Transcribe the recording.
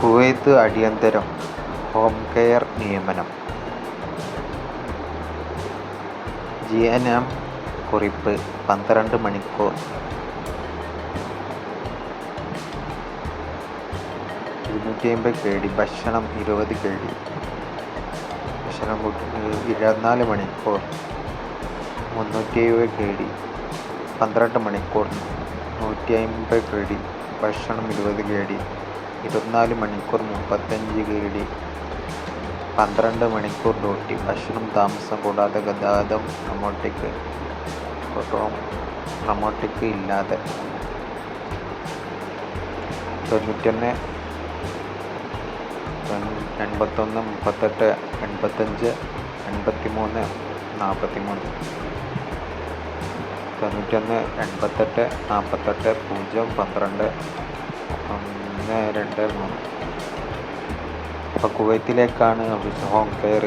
Kuwait അടിയന്തരം home care നിയമനം. G N M കുറിപ്പ് പന്ത്രണ്ട് മണിക്കൂർ. ഇരുന്നൂറ്റി അമ്പത് കെ ഡി ഭക്ഷണം ഇരുപത് കെ ഡി ഭക്ഷണം ഇരുപത്തിനാല് മണിക്കൂർ. മുന്നൂറ്റി എഴുപത് കെ ഡി പന്ത്രണ്ട് മണിക്കൂർ. നൂറ്റി അമ്പത് കെ ഡി ഭക്ഷണം ഇരുപത് കെ ഡി ഇരുപത്തിനാല് മണിക്കൂർ മുപ്പത്തഞ്ച് കെ പന്ത്രണ്ട് മണിക്കൂർ ഡ്യൂട്ടി ഭക്ഷണം താമസം കൂടാതെ ഗതാഗതം അങ്ങോട്ടേക്ക് അങ്ങോട്ടേക്ക് ഇല്ലാതെ. തൊണ്ണൂറ്റൊന്ന് എൺപത്തൊന്ന് മുപ്പത്തെട്ട് എൺപത്തഞ്ച് എൺപത്തി മൂന്ന് നാൽപ്പത്തി മൂന്ന് തൊണ്ണൂറ്റൊന്ന് എൺപത്തെട്ട് നാൽപ്പത്തെട്ട് പൂജ്യം പന്ത്രണ്ട് ഒന്ന് രണ്ട് മൂന്ന്. അപ്പോൾ കുവൈത്തിലേക്കാണ് ഹോം കെയർ